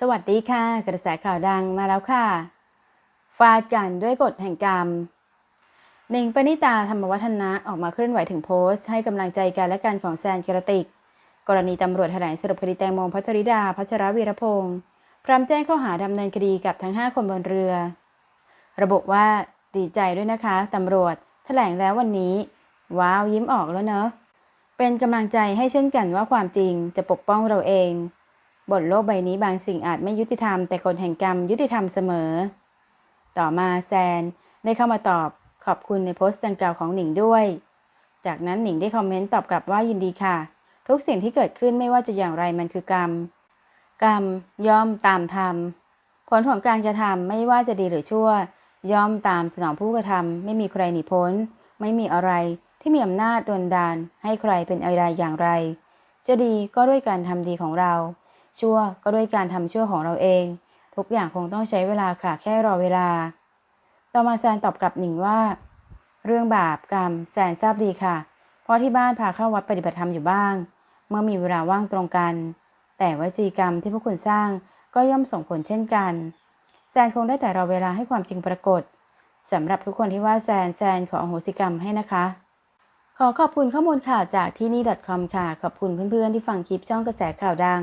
สวัสดีค่ะ กระแสข่าวดังมาแล้วค่ะฟาดกันด้วยกฎแห่งกรรมหนิงปณิตาธรรมวัฒนะออกมาเคลื่อนไหวถึงโพสต์ ให้กำลังใจกันและกันของแซนกระติก กรณีตำรวจแถลงสรุปคดีแตงโมพัทริดา พัชรวีรพงศ์พร้อมแจ้งข้อหาดำเนินคดีกับทั้ง 5 คนบนเรือ ระบุว่าดีใจด้วยนะคะตำรวจแถลงแล้ววันนี้ ว้าวยิ้มออกแล้วเนอะเป็นกำลังใจให้เช่นกันว่าความจริงจะปกป้องเราเอง บนโลกใบนี้บางสิ่งอาจไม่ยุติธรรมแต่กฎแห่งกรรมยุติธรรมเสมอ ต่อมาแซนได้เข้ามาตอบขอบคุณในโพสต์ดังกล่าวของหนิงด้วย จากนั้นหนิงได้คอมเมนต์ตอบกลับว่ายินดีค่ะ ทุกสิ่งที่เกิดขึ้นไม่ว่าจะอย่างไรมันคือกรรม กรรมย่อมตามธรรม ผลของการกระทำไม่ว่าจะดีหรือชั่ว ย่อมตามสนองผู้กระทำไม่มีใครหนีพ้น ไม่มีอะไรที่มีอำนาจดลดานให้ใครเป็นอะไรอย่างไร จะดีก็ด้วยการทำดีของเรา ชั่วก็ด้วยการทำชั่วของเราเอง ทุกอย่างคงต้องใช้เวลาค่ะแค่รอเวลา ต่อมาแซนตอบกลับหนิงว่า เรื่องบาปกรรมแซนทราบดีค่ะ เพราะที่บ้านพาเข้าวัดปฏิบัติธรรมอยู่บ้าง เมื่อมีเวลาว่างตรงกัน แต่วจีกรรมที่พวกคุณสร้างก็ย่อมส่งผลเช่นกัน แซนคงได้แต่รอเวลาให้ความจริงปรากฏสำหรับทุกคนที่ว่าแซนแซนขออโหสิกรรมให้นะคะ ขอขอบคุณข้อมูลข่าวจากที่นี่ .com ค่ะ ขอบคุณเพื่อนๆที่ฟังคลิปช่องกระแสข่าวดัง